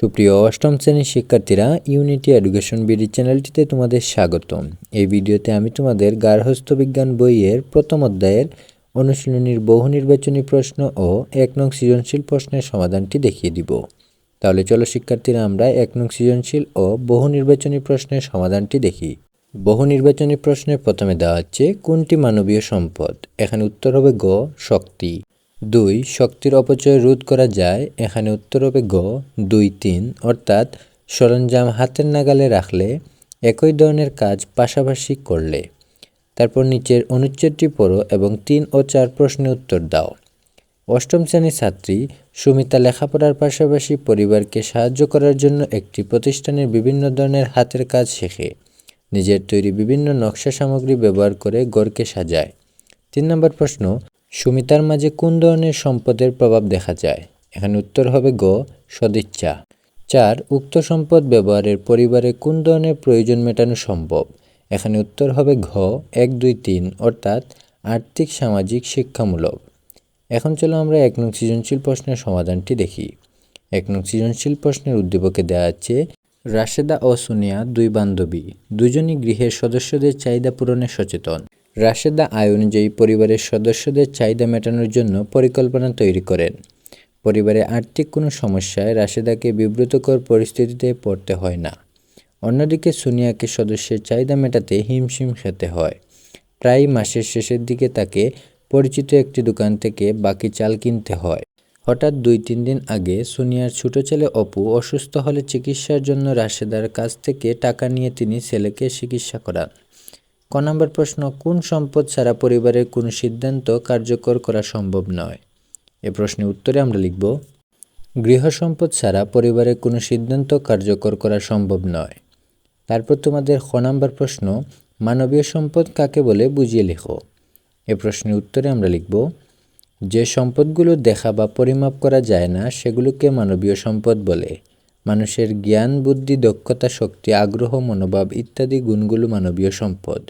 সুপ্রিয় অষ্টম শ্রেণির শিক্ষার্থীরা ইউনিটি এডুকেশন বিডি চ্যানেলটিতে তোমাদের স্বাগতম। এই ভিডিওতে আমি তোমাদের গার্হস্থ্য বিজ্ঞান বইয়ের প্রথম অধ্যায়ের অনুশীলনীর বহু নির্বাচনী প্রশ্ন ও এক নং সৃজনশীল প্রশ্নের সমাধানটি দেখিয়ে দিব। তাহলে চলো শিক্ষার্থীরা, আমরা এক নং সৃজনশীল ও বহু নির্বাচনী প্রশ্নের সমাধানটি দেখি। বহু নির্বাচনী প্রশ্নের প্রথমে দেওয়া হচ্ছে, কোনটি মানবীয় সম্পদ? এখানে উত্তর হবে গ, শক্তি। দুই, শক্তির অপচয় রোধ করা যায়। এখানে উত্তর হবে গ, দুই, তিন। অর্থাৎ সরঞ্জাম হাতের নাগালে রাখলে একই ধরনের কাজ পাশাপাশি করলে। তারপর নিচের অনুচ্ছেদটি পড়ো এবং তিন ও চার প্রশ্নের উত্তর দাও। অষ্টম শ্রেণির ছাত্রী সুমিতা লেখাপড়ার পাশাপাশি পরিবারকে সাহায্য করার জন্য একটি প্রতিষ্ঠানের বিভিন্ন ধরনের হাতের কাজ শেখে। নিজের তৈরি বিভিন্ন নকশা সামগ্রী ব্যবহার করে গড়কে সাজায়। তিন নম্বর প্রশ্ন সুমিতার মাঝে কোন ধরনের সম্পদের প্রভাব দেখা যায়? এখানে উত্তর হবে গ, সদিচ্ছা। চার, উক্ত সম্পদ ব্যবহারের পরিবারে কোন ধরনের প্রয়োজন মেটানো সম্ভব? এখানে উত্তর হবে ঘ, এক, দুই, তিন, অর্থাৎ আর্থিক, সামাজিক, শিক্ষামূলক। এখন চলো আমরা এক নং সৃজনশীল প্রশ্নের সমাধানটি দেখি। এক নং সৃজনশীল প্রশ্নের উদ্দীপকে দেওয়া আছে, রাশেদা ও সোনিয়া দুই বান্ধবী, দুজনই গৃহের সদস্যদের চাহিদা পূরণে সচেতন। রাশেদা আয় অনুযায়ী পরিবারের সদস্যদের চাহিদা মেটানোর জন্য পরিকল্পনা তৈরি করেন। পরিবারে আর্থিক কোনো সমস্যায় রাশেদাকে বিব্রতকর পরিস্থিতিতে পড়তে হয় না। অন্যদিকে সোনিয়াকে সদস্যের চাহিদা মেটাতে হিমশিম খেতে হয়। প্রায় মাসের শেষের দিকে তাকে পরিচিত একটি দোকান থেকে বাকি চাল কিনতে হয়। হঠাৎ দুই তিন দিন আগে সোনিয়ার ছোট ছেলে অপু অসুস্থ হলে চিকিৎসার জন্য রাশেদার কাছ থেকে টাকা নিয়ে তিনি ছেলেকে চিকিৎসা করান। ক নম্বর প্রশ্ন, কোন সম্পদ ছাড়া পরিবারের কোনো সিদ্ধান্ত কার্যকর করা সম্ভব নয়? এ প্রশ্নের উত্তরে আমরা লিখব, গৃহ সম্পদ ছাড়া পরিবারের কোনো সিদ্ধান্ত কার্যকর করা সম্ভব নয়। তারপর তোমাদের খ নম্বর প্রশ্ন, মানবীয় সম্পদ কাকে বলে বুঝিয়ে লেখো। এ প্রশ্নের উত্তরে আমরা লিখব, যে সম্পদগুলো দেখা বা পরিমাপ করা যায় না, সেগুলোকে মানবীয় সম্পদ বলে। মানুষের জ্ঞান, বুদ্ধি, দক্ষতা, শক্তি, আগ্রহ, মনোভাব ইত্যাদি গুণগুলো মানবীয় সম্পদ।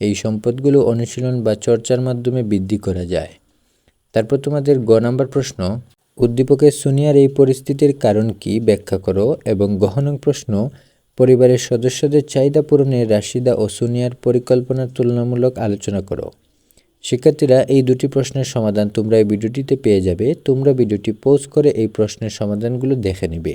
এই সম্পদগুলো অনুশীলন বা চর্চার মাধ্যমে বৃদ্ধি করা যায়। তারপর তোমাদের গ নাম্বার প্রশ্ন, উদ্দীপকের সুনিয়ার এই পরিস্থিতির কারণ কি ব্যাখ্যা করো এবং গহন প্রশ্ন, পরিবারের সদস্যদের চাহিদা পূরণে রাশিদা ও সুনিয়ার পরিকল্পনার তুলনামূলক আলোচনা করো। শিক্ষার্থীরা এই দুটি প্রশ্নের সমাধান তোমরা এই ভিডিওটিতে পেয়ে যাবে। তোমরা ভিডিওটি পোস্ট করে এই প্রশ্নের সমাধানগুলো দেখে নেবে।